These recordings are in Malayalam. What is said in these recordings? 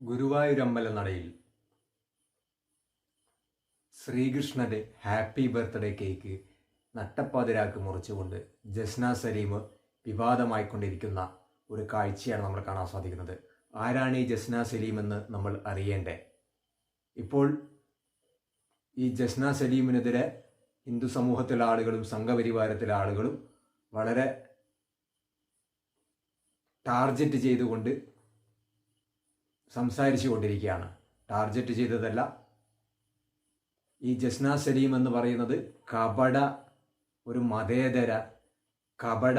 ഗുരുവായൂരമ്പല നടയിൽ ശ്രീകൃഷ്ണന്റെ ഹാപ്പി ബർത്ത്ഡേ കേക്ക് നട്ടപ്പാതിരാക്ക് മുറിച്ചുകൊണ്ട് ജസ്ന സലീം വിവാദമായിക്കൊണ്ടിരിക്കുന്ന ഒരു കാഴ്ചയാണ് നമ്മൾ കാണാൻ സാധിക്കുന്നത്. ആരാണ് ഈ ജസ്ന സലീം എന്ന് നമ്മൾ അറിയേണ്ടേ? ഇപ്പോൾ ഈ ജസ്ന സലീമിനെതിരെ ഹിന്ദു സമൂഹത്തിലെ ആളുകളും സംഘപരിവാരത്തിലെ ആളുകളും വളരെ ടാർജറ്റ് ചെയ്തുകൊണ്ട് സംസാരിച്ചു കൊണ്ടിരിക്കുകയാണ് ടാർജറ്റ് ചെയ്തതല്ല. ഈ ജസ്ന സലീം എന്ന് പറയുന്നത് കപട ഒരു മതേതര കപട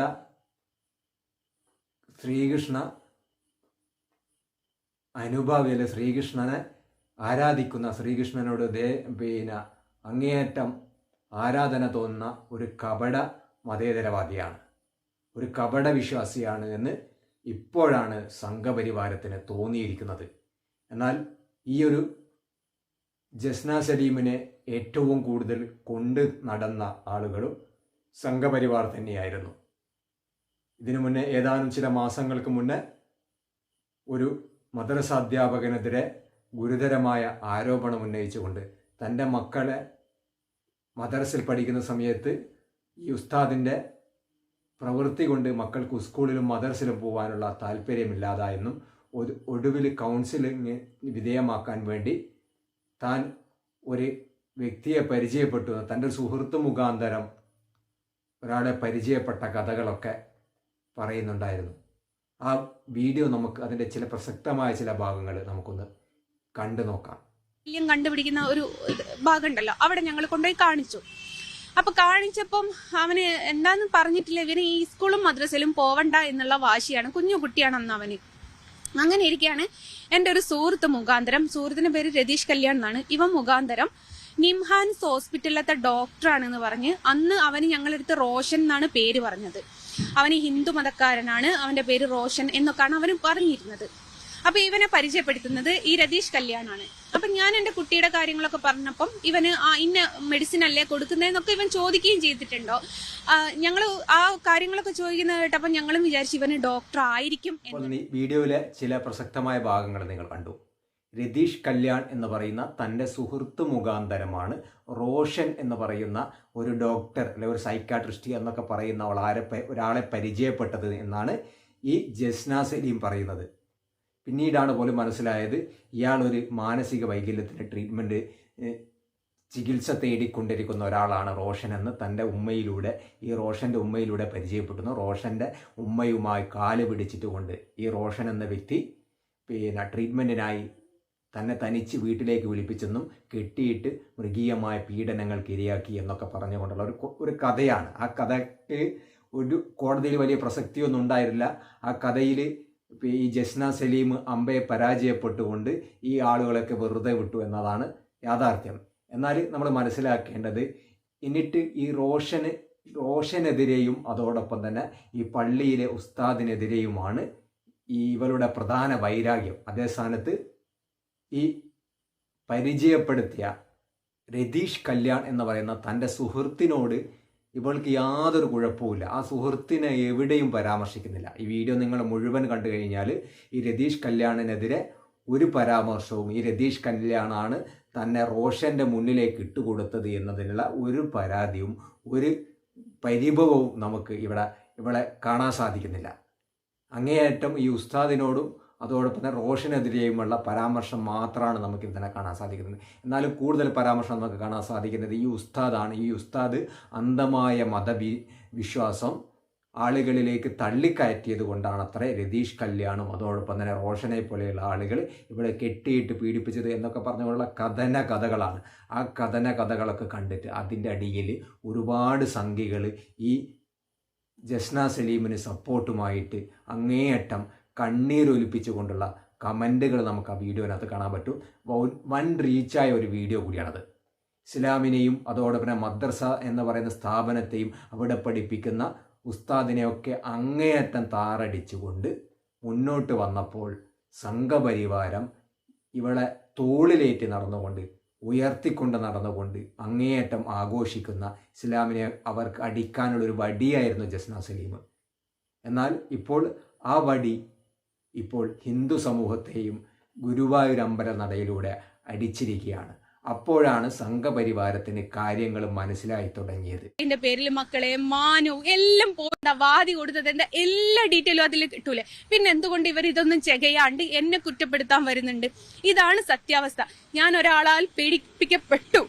ശ്രീകൃഷ്ണ അനുഭാവിയിലെ ശ്രീകൃഷ്ണനെ ആരാധിക്കുന്ന ശ്രീകൃഷ്ണനോട് ദേ പിന്നെ അങ്ങേയറ്റം ആരാധന തോന്നുന്ന ഒരു കപട മതേതരവാദിയാണ്. ഒരു കപട വിശ്വാസിയാണ് എന്ന് ഇപ്പോഴാണ് സംഘപരിവാരത്തിന് തോന്നിയിരിക്കുന്നത്. എന്നാൽ ഈ ഒരു ജസ്ന സലീമിനെ ഏറ്റവും കൂടുതൽ കൊണ്ട് നടന്ന ആളുകളും സംഘപരിവാർ തന്നെയായിരുന്നു. ഇതിനു മുന്നേ ഏതാനും ചില മാസങ്ങൾക്ക് മുന്നേ ഒരു മദ്രസ അധ്യാപകനെതിരെ ഗുരുതരമായ ആരോപണം ഉന്നയിച്ചുകൊണ്ട് തന്റെ മക്കളെ മദ്രസിൽ പഠിക്കുന്ന സമയത്ത് ഈ ഉസ്താദിന്റെ പ്രവൃത്തി കൊണ്ട് മക്കൾക്ക് സ്കൂളിലും മദർസിലും പോകാനുള്ള താല്പര്യമില്ലാതായെന്നും ഒരു ഒടുവിൽ കൗൺസിലിംഗ് വിധേയമാക്കാൻ വേണ്ടി താൻ ഒരു വ്യക്തിയെ പരിചയപ്പെട്ടു. തന്റെ സുഹൃത്ത് മുഖാന്തരം ഒരാളെ പരിചയപ്പെട്ട കഥകളൊക്കെ പറയുന്നുണ്ടായിരുന്നു. ആ വീഡിയോ നമുക്ക് അതിന്റെ ചില പ്രസക്തമായ ചില ഭാഗങ്ങൾ നമുക്കൊന്ന് കണ്ടു നോക്കാം കണ്ടുപിടിക്കുന്ന ഒരു ഭാഗമുണ്ടല്ലോ. അവിടെ ഞങ്ങൾ കൊണ്ടുപോയി കാണിച്ചു. അപ്പൊ കാണിച്ചപ്പം അവന് എന്താന്ന് പറഞ്ഞിട്ടില്ല. ഇവന് ഈ സ്കൂളും മദ്രസയിലും പോവണ്ട എന്നുള്ള വാശിയാണ്. കുഞ്ഞു കുട്ടിയാണെന്ന് അവന് അങ്ങനെ ഇരിക്കുകയാണ് എന്റെ ഒരു സുഹൃത്ത് മുഖാന്തരം സുഹൃത്തിന്റെ പേര് രതീഷ് കല്യാൺ എന്നാണ്. ഇവ മുഖാന്തരം നിംഹാൻസ് ഹോസ്പിറ്റലിലത്തെ ഡോക്ടറാണെന്ന് പറഞ്ഞ് അന്ന് അവന് ഞങ്ങളെടുത്ത് റോഷൻ എന്നാണ് പേര് പറഞ്ഞത്. അവന് ഹിന്ദു മതക്കാരനാണ്. അവന്റെ പേര് റോഷൻ എന്നൊക്കെയാണ് അവന് പറഞ്ഞിരുന്നത്. അപ്പൊ ഇവനെ പരിചയപ്പെടുത്തുന്നത് ഈ രതീഷ് കല്യാണാണ്. അപ്പൊ ഞാൻ എന്റെ കുട്ടിയുടെ കാര്യങ്ങളൊക്കെ പറഞ്ഞപ്പം ഇവന് ആ ഇന്ന മെഡിസിൻ അല്ലേ കൊടുക്കുന്നതെന്നൊക്കെ ഇവൻ ചോദിക്കുകയും ചെയ്തിട്ടുണ്ടോ? ഞങ്ങൾ ആ കാര്യങ്ങളൊക്കെ ചോദിക്കുന്നത് കേട്ടപ്പോൾ ഞങ്ങളും വിചാരിച്ചു ഇവന് ഡോക്ടർ ആയിരിക്കും വീഡിയോയിലെ ചില പ്രസക്തമായ ഭാഗങ്ങൾ നിങ്ങൾ കണ്ടു. രതീഷ് കല്യാൺ എന്ന് പറയുന്ന തന്റെ സുഹൃത്ത് മുഖാന്തരമാണ് റോഷൻ എന്ന് പറയുന്ന ഒരു ഡോക്ടർ അല്ലെ ഒരു സൈക്കാട്രിസ്റ്റ് എന്നൊക്കെ പറയുന്ന ഒരാളെ ഒരാളെ പരിചയപ്പെട്ടത് എന്നാണ് ഈ ജസ്ന സലീം പറയുന്നത്. പിന്നീടാണ് പോലും മനസ്സിലായത് ഇയാളൊരു മാനസിക വൈകല്യത്തിന് ട്രീറ്റ്മെന്റ് ചികിത്സ തേടിക്കൊണ്ടിരിക്കുന്ന ഒരാളാണ് റോഷൻ എന്ന് തന്റെ ഉമ്മയിലൂടെ ഈ റോഷന്റെ ഉമ്മയിലൂടെ പരിചയപ്പെടുന്നു. റോഷന്റെ ഉമ്മയുമായി കാൽ പിടിച്ചിട്ട് കൊണ്ട് ഈ റോഷൻ എന്ന വ്യക്തി പിന്നെ ട്രീറ്റ്മെന്റിനായി തന്നെ തനിച്ച് വീട്ടിലേക്ക് വിളിപ്പിച്ചെന്നും കെട്ടിയിട്ട് മൃഗീയമായ പീഡനങ്ങൾക്ക് ഇരയാക്കി എന്നൊക്കെ പറഞ്ഞുകൊണ്ടുള്ള ഒരു ഒരു കഥയാണ്. ആ കഥയ്ക്ക് ഒരു കോടതിയിൽ വലിയ പ്രസക്തിയൊന്നും ഉണ്ടായിരുന്നില്ല. ആ കഥയിൽ ഈ ജസ്ന സലീം അമ്പയെ പരാജയപ്പെട്ടുകൊണ്ട് ഈ ആളുകളൊക്കെ വെറുതെ വിട്ടു എന്നതാണ് യാഥാർത്ഥ്യം. എന്നാൽ നമ്മൾ മനസ്സിലാക്കേണ്ടത് എന്നിട്ട് ഈ റോഷന് റോഷനെതിരെയും അതോടൊപ്പം തന്നെ ഈ പള്ളിയിലെ ഉസ്താദിനെതിരെയുമാണ് ഈ ഇവരുടെ പ്രധാന വൈരാഗ്യം. അതേ സ്ഥാനത്ത് ഈ പരിചയപ്പെടുത്തിയ രതീഷ് കല്യാൺ എന്ന് പറയുന്ന തന്റെ സുഹൃത്തിനോട് ഇവൾക്ക് യാതൊരു കുഴപ്പവുമില്ല. ആ സുഹൃത്തിനെ എവിടെയും പരാമർശിക്കുന്നില്ല. ഈ വീഡിയോ നിങ്ങൾ മുഴുവൻ കണ്ടു കഴിഞ്ഞാൽ ഈ രതീഷ് കല്യാണിനെതിരെ ഒരു പരാമർശവും ഈ രതീഷ് കല്യാണാണ് തന്നെ റോഷന്റെ മുന്നിലേക്ക് ഇട്ടുകൊടുത്തത് എന്നതിനുള്ള ഒരു പരാതിയും ഒരു പരിഭവവും നമുക്ക് ഇവിടെ ഇവിടെ കാണാൻ സാധിക്കുന്നില്ല. അങ്ങേയറ്റം ഈ ഉസ്താദിനോടും അതോടൊപ്പം തന്നെ റോഷനെതിരെയുമുള്ള പരാമർശം മാത്രമാണ് നമുക്ക് ഇതിനെ കാണാൻ സാധിക്കുന്നത്. എന്നാലും കൂടുതൽ പരാമർശം നമുക്ക് കാണാൻ സാധിക്കുന്നത് ഈ ഉസ്താദാണ്. ഈ ഉസ്താദ് അന്ധമായ മതവി വിശ്വാസം ആളുകളിലേക്ക് തള്ളിക്കയറ്റിയത് കൊണ്ടാണ് അത്ര രതീഷ് കല്യാണും അതോടൊപ്പം തന്നെ റോഷനെ പോലെയുള്ള ആളുകൾ ഇവിടെ കെട്ടിയിട്ട് പീഡിപ്പിച്ചത് എന്നൊക്കെ പറഞ്ഞുള്ള കഥന കഥകളാണ് ആ കഥന കഥകളൊക്കെ കണ്ടിട്ട് അതിന്റെ അടിയിൽ ഒരുപാട് സംഖ്യകൾ ഈ ജസ്ന സലീമിന് സപ്പോർട്ടുമായിട്ട് അങ്ങേയറ്റം കണ്ണീരൊലിപ്പിച്ചുകൊണ്ടുള്ള കമന്റുകൾ നമുക്ക് ആ വീഡിയോനകത്ത് കാണാൻ പറ്റും. വൺ റീച്ചായ ഒരു വീഡിയോ കൂടിയാണത്. ഇസ്ലാമിനെയും അതോടൊപ്പം മദ്രസ എന്ന് പറയുന്ന സ്ഥാപനത്തെയും അവിടെ പഠിപ്പിക്കുന്ന ഉസ്താദിനെയൊക്കെ അങ്ങേയറ്റം താറടിച്ചുകൊണ്ട് മുന്നോട്ട് വന്നപ്പോൾ സംഘപരിവാരം ഇവളെ തോളിലേറ്റ് നടന്നുകൊണ്ട് ഉയർത്തിക്കൊണ്ട് നടന്നുകൊണ്ട് അങ്ങേയറ്റം ആഘോഷിക്കുന്ന ഇസ്ലാമിനെ അവർക്ക് അടിക്കാനുള്ള ഒരു വടിയായിരുന്നു ജസ്ന സലീം. എന്നാൽ ഇപ്പോൾ ആ വടി ഇപ്പോൾ ഹിന്ദു സമൂഹത്തെയും ഗുരുവായൂരമ്പല നടയിലൂടെ അടിച്ചിരിക്കുകയാണ്. അപ്പോഴാണ് സംഘപരിവാരത്തിന് കാര്യങ്ങൾ മനസ്സിലായി തുടങ്ങിയത്. എന്റെ പേരിൽ മക്കളെ മാനു എല്ലാം പോകണ്ട വാതി കൊടുത്തത് എന്റെ എല്ലാ ഡീറ്റെയിലും അതിൽ കിട്ടൂലേ. പിന്നെ എന്തുകൊണ്ട് ഇവർ ഇതൊന്നും ചെകയാണ്ട് എന്നെ കുറ്റപ്പെടുത്താൻ വരുന്നുണ്ട്? ഇതാണ് സത്യാവസ്ഥ. ഞാൻ ഒരാളാൽ പീഡിപ്പിക്കപ്പെട്ടു.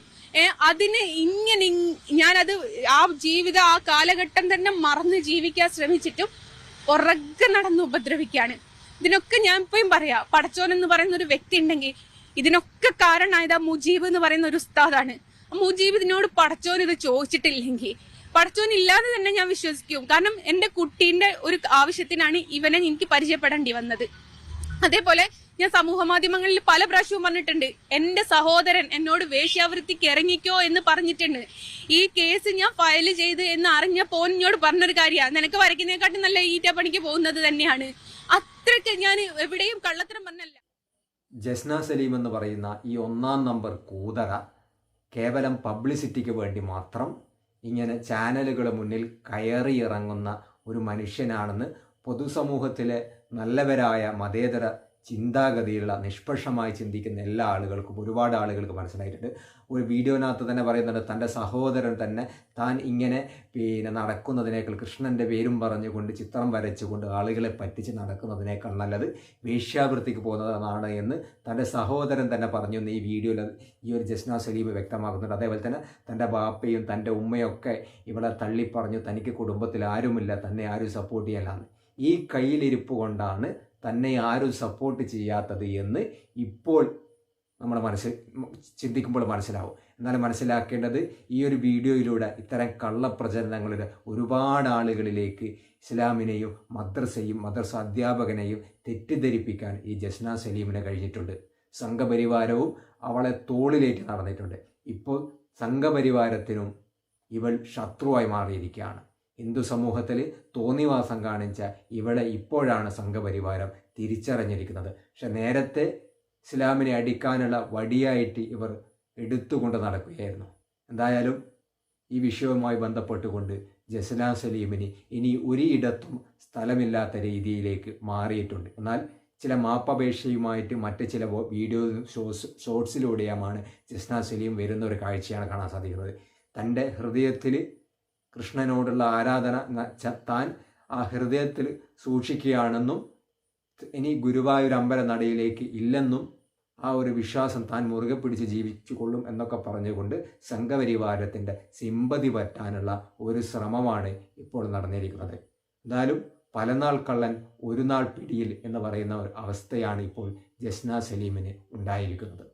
അതിന് ഇങ്ങനെ ഇങ് ഞാനത് ആ ജീവിത ആ കാലഘട്ടം തന്നെ മറന്ന് ജീവിക്കാൻ ശ്രമിച്ചിട്ടും ഉറക്കെ നടന്ന് ഉപദ്രവിക്കാണ് ഇതിനൊക്കെ ഞാൻ ഇപ്പോഴും പറയാ പടച്ചോൻ എന്ന് പറയുന്ന ഒരു വ്യക്തി ഉണ്ടെങ്കിൽ ഇതിനൊക്കെ കാരണമായത് ആ മുജീബ് എന്ന് പറയുന്ന ഒരു ഉസ്താദാണ്. ആ മുജീബ് ഇതിനോട് പടച്ചോൻ ഇത് ചോദിച്ചിട്ടില്ലെങ്കിൽ പടച്ചോൻ ഇല്ലാതെ തന്നെ ഞാൻ വിശ്വസിക്കും. കാരണം എന്റെ കുട്ടീന്റെ ഒരു ആവശ്യത്തിനാണ് ഇവനെ എനിക്ക് പരിചയപ്പെടേണ്ടി വന്നത്. അതേപോലെ ഞാൻ സമൂഹ മാധ്യമങ്ങളിൽ പല പ്രാവശ്യവും പറഞ്ഞിട്ടുണ്ട് എന്റെ സഹോദരൻ എന്നോട് വേശ്യാവൃത്തിക്ക് ഇറങ്ങിക്കോ എന്ന് പറഞ്ഞിട്ടുണ്ട്. ഈ കേസ് ഞാൻ ഫയൽ ചെയ്ത് എന്ന് അറിഞ്ഞപ്പോൾ എന്നോട് പറഞ്ഞൊരു കാര്യമാണ്. നിനക്ക് വരയ്ക്കുന്നതിനെക്കാട്ടും നല്ല ഈറ്റ പണിക്ക് പോകുന്നത് തന്നെയാണ്. അത്രയ്ക്ക് ഞാൻ എവിടെയും കള്ളത്തരം പറഞ്ഞല്ല. ജസ്ന സലീം എന്ന് പറയുന്ന ഈ ഒന്നാം നമ്പർ കൂതറ കേവലം പബ്ലിസിറ്റിക്ക് വേണ്ടി മാത്രം ഇങ്ങനെ ചാനലുകളുടെ മുന്നിൽ കയറി ഇറങ്ങുന്ന ഒരു മനുഷ്യനാണെന്ന് പൊതുസമൂഹത്തിലെ നല്ലവരായ മതേതര ചിന്താഗതിയുള്ള നിഷ്പക്ഷമായി ചിന്തിക്കുന്ന എല്ലാ ആളുകൾക്കും ഒരുപാട് ആളുകൾക്ക് മനസ്സിലായിട്ടുണ്ട്. ഒരു വീഡിയോനകത്ത് തന്നെ പറയുന്നുണ്ട് തന്റെ സഹോദരൻ തന്നെ താൻ ഇങ്ങനെ പിന്നെ നടക്കുന്നതിനേക്കാൾ കൃഷ്ണന്റെ പേരും പറഞ്ഞുകൊണ്ട് ചിത്രം വരച്ചുകൊണ്ട് ആളുകളെ പറ്റിച്ച് നടക്കുന്നതിനേക്കാൾ നല്ലത് വേശ്യാവൃത്തിക്ക് പോകുന്നതാണ് എന്ന് തന്റെ സഹോദരൻ തന്നെ പറഞ്ഞു ഈ വീഡിയോയിൽ ഈ ഒരു ജസ്ന സലീബ് വ്യക്തമാക്കുന്നുണ്ട്. അതേപോലെ തന്നെ തന്റെ ബാപ്പയും തന്റെ ഉമ്മയൊക്കെ ഇവളെ തള്ളിപ്പറഞ്ഞു തനിക്ക് കുടുംബത്തിൽ ആരുമില്ല തന്നെ ആരും സപ്പോർട്ട് ചെയ്യാനാണ് ഈ കയ്യിലിരിപ്പ് കൊണ്ടാണ് തന്നെ ആരും സപ്പോർട്ട് ചെയ്യാത്തത് എന്ന് ഇപ്പോൾ നമ്മൾ മനസ്സിൽ ചിന്തിക്കുമ്പോൾ മനസ്സിലാവും. എന്നാലും മനസ്സിലാക്കേണ്ടത് ഈ ഒരു വീഡിയോയിലൂടെ ഇത്തരം കള്ളപ്രചരണങ്ങളുടെ ഒരുപാട് ആളുകളിലേക്ക് ഇസ്ലാമിനെയും മദ്രസയും മദ്രസ അധ്യാപകനെയും തെറ്റിദ്ധരിപ്പിക്കാൻ ഈ ജസ്ന സലീമിന് കഴിഞ്ഞിട്ടുണ്ട്. സംഘപരിവാരവും അവളെ തോളിലേറ്റ് നടന്നിട്ടുണ്ട്. ഇപ്പോൾ സംഘപരിവാരത്തിനും ഇവൾ ശത്രുവായി മാറിയിരിക്കുകയാണ്. ഹിന്ദു സമൂഹത്തിൽ തോന്നിവാസം കാണിച്ച ഇവിടെ ഇപ്പോഴാണ് സംഘപരിവാരം തിരിച്ചറിഞ്ഞിരിക്കുന്നത്. പക്ഷെ നേരത്തെ ഇസ്ലാമിനെ അടിക്കാനുള്ള വടിയായിട്ട് ഇവർ എടുത്തുകൊണ്ട് നടക്കുകയായിരുന്നു. എന്തായാലും ഈ വിഷയവുമായി ബന്ധപ്പെട്ടുകൊണ്ട് ജസ്ന സലീമിന് ഇനി ഒരിടത്തും സ്ഥലമില്ലാത്ത രീതിയിലേക്ക് മാറിയിട്ടുണ്ട്. എന്നാൽ ചില മാപ്പപേക്ഷയുമായിട്ട് മറ്റ് ചില വീഡിയോ ഷോസ് ഷോർട്സിലൂടെയുമാണ് ജസ്ന സലീം വരുന്ന ഒരു കാഴ്ചയാണ് കാണാൻ സാധിക്കുന്നത്. തന്റെ ഹൃദയത്തിൽ കൃഷ്ണനോടുള്ള ആരാധന ചത്താൻ താൻ ആ ഹൃദയത്തിൽ സൂക്ഷിക്കുകയാണെന്നും ഇനി ഗുരുവായൂർ അമ്പല നടയിലേക്ക് ഇല്ലെന്നും ആ ഒരു വിശ്വാസം താൻ മുറുകെ പിടിച്ച് ജീവിച്ചു കൊള്ളും എന്നൊക്കെ പറഞ്ഞുകൊണ്ട് സംഘപരിവാരത്തിന്റെ സിമ്പതി പറ്റാനുള്ള ഒരു ശ്രമമാണ് ഇപ്പോൾ നടന്നിരിക്കുന്നത്. എന്തായാലും പലനാൾ കള്ളൻ ഒരു നാൾ പിടിയിൽ എന്ന് പറയുന്ന ഒരു അവസ്ഥയാണ് ഇപ്പോൾ ജസ്ന സലീമിന് ഉണ്ടായിരിക്കുന്നത്.